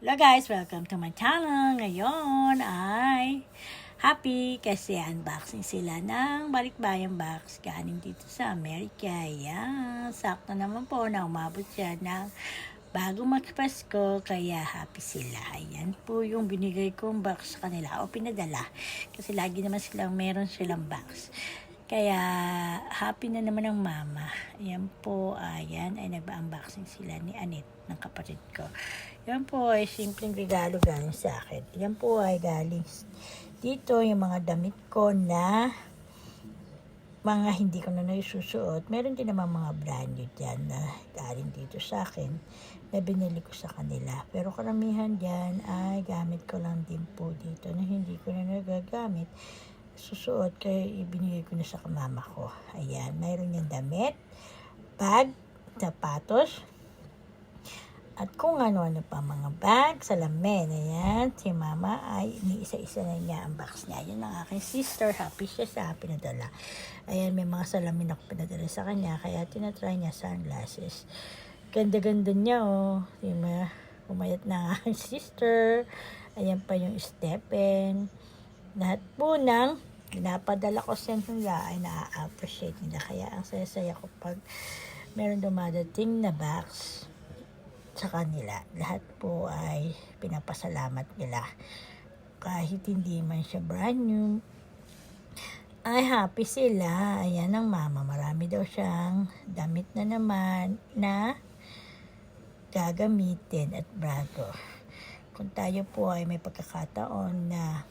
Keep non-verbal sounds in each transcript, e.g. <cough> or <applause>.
Hello guys, welcome to my channel. Ngayon ay happy kasi unboxing sila ng balikbayang box galing dito sa Amerika. Yan, sakto naman po na umabot siya ng bago magpasko kaya happy sila. Ayan po yung binigay kong box sa kanila o pinadala kasi lagi naman silang meron silang box. Kaya happy na naman ang mama. Ayan po, ayan ay nagba-unboxing sila ni Anet ng kapatid ko. Yan po ay simpleng regalo galing sa akin. Yan po ay galing dito yung mga damit ko na mga hindi ko na naisusuot. Meron din naman mga brand new dyan na galing dito sa akin na binili ko sa kanila. Pero karamihan dyan ay gamit ko lang din po dito na hindi ko na nagagamit. Susuot kaya ibinigay ko na sa kamama ko. Ayan, mayroon yung damit, bag, sapatos, at kung ano-ano pa mga bag, salamin. Ayan, si mama ay iniisa-isa na niya ang box niya. Yan ang aking sister. Happy siya sa pinadala. Ayan, may mga salamin ako pinadala sa kanya. Kaya tinatry niya sunglasses. Ganda-ganda niya, oh. Diba? Umayat na ang <laughs> sister. Ayan pa yung stepen. Lahat po ng pinapadala ko sa nila ay na-appreciate nila. Kaya ang saya-saya ko pag meron dumadating na box sa kanila. Lahat po ay pinapasalamat nila. Kahit hindi man siya brand new, ay happy sila. Ayan ang mama. Marami daw siyang damit na naman na gagamitin at bago. Kung tayo po ay may pagkakataon na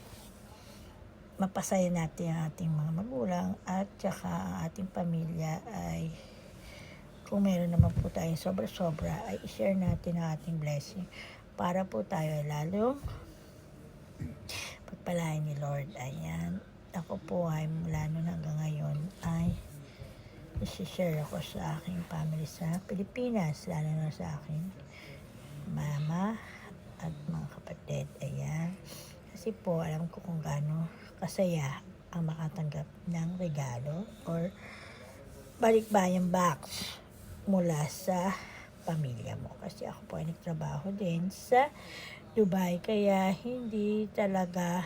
mapasaya natin ang ating mga magulang at saka ating pamilya ay kung meron naman po tayong sobra-sobra ay i-share natin ang ating blessing para po tayo ay lalong pagpalain ni Lord. Ayan. Ako po ay mula noon hanggang ngayon ay isi-share ako sa aking family sa Pilipinas, lalo na sa aking mama at mga kapatid. Ayan. Kasi po, alam ko kung gaano kasaya ang makatanggap ng regalo or balikbayang box mula sa pamilya mo. Kasi ako po ay nagtrabaho din sa Dubai kaya hindi talaga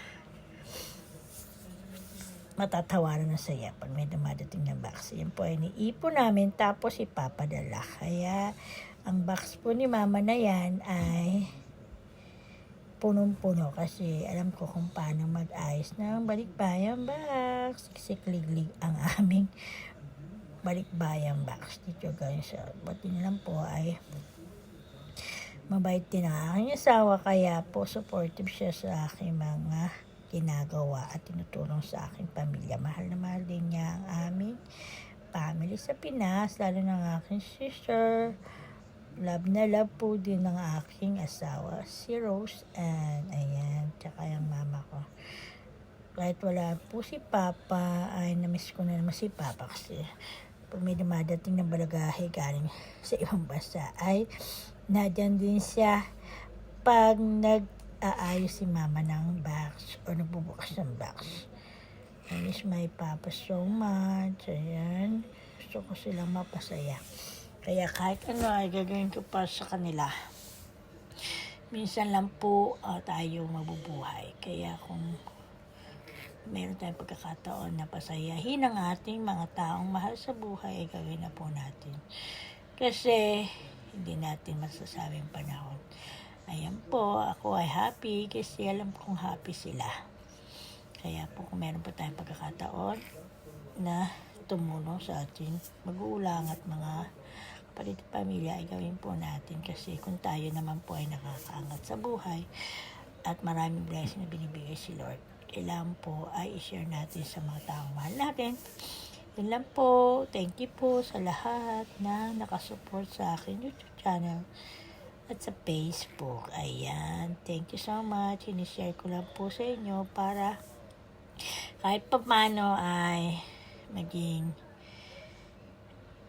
matatawaran ng saya pag may dumadating na box. Yan po ay niipon namin tapos ipapadala. Kaya ang box po ni mama na yan ay punong-puno kasi alam ko kung paano mag-ayos ng balikbayang box. Sikliglig ang <laughs> aming balikbayang box dito guys. Buti na lang po ay mabait din ang aking asawa kaya po supportive siya sa aking mga ginagawa at tinutulong sa aking pamilya. Mahal na mahal din niya ang aming family sa Pinas, lalo ng aking sister. Love na love po din ng aking asawa, si Rose. And ayan, tsaka yung mama ko. Kahit wala po si Papa, ay namiss ko na naman si Papa kasi pag may dumadating na balagahe galing sa ibang bansa ay nadyan din siya pag nag-aayos si mama ng box o nagbubukas ng box. I miss my papa so much. Ayan. Gusto ko silang mapasaya. Kaya kahit ano ay gagawin ko pa sa kanila. Minsan lang po uh, tayo mabubuhay. Kaya kung meron tayong pagkakataon na pasayahin ang ating mga taong mahal sa buhay, ay gawin na po natin. Kasi hindi natin masasabing panahon. Ayan po, ako ay happy kasi alam kong happy sila. Kaya po kung meron po tayong pagkakataon na tumulong sa ating magulang at mga kapatid at pamilya ay gawin po natin kasi kung tayo naman po ay nakakaangat sa buhay at maraming blessing na binibigay si Lord, kailangan po ay i-share natin sa mga taong mahal natin. Yun lang po. Thank you po sa lahat na nakasupport sa akin YouTube channel at sa Facebook. Ayan. Thank you so much. Ini-share ko lang po sa inyo para kahit pa paano ay maging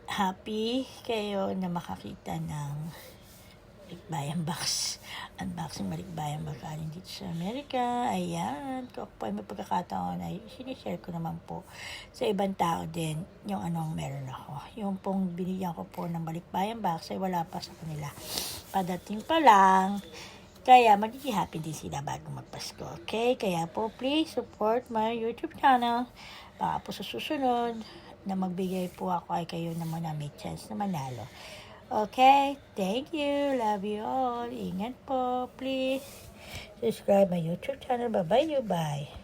happy kayo na makakita ng Balikbayan box. Unboxing Balikbayan box galing dito sa Amerika. Ayan. Kung po ay may pagkakataon ay sinishare ko naman po sa ibang tao din yung anong meron ako. Yung pong binigyan ko po ng Balikbayan box ay wala pa sa kanila. Padating pa lang, Kaya magiging happy din sila bago magpasko. Okay? Kaya po please support my YouTube channel. Baka po sa susunod na magbigay po ako ay kayo naman na may chance na manalo. Okay? Thank you. Love you all. Ingat po. Please subscribe my YouTube channel. Bye-bye you. Bye.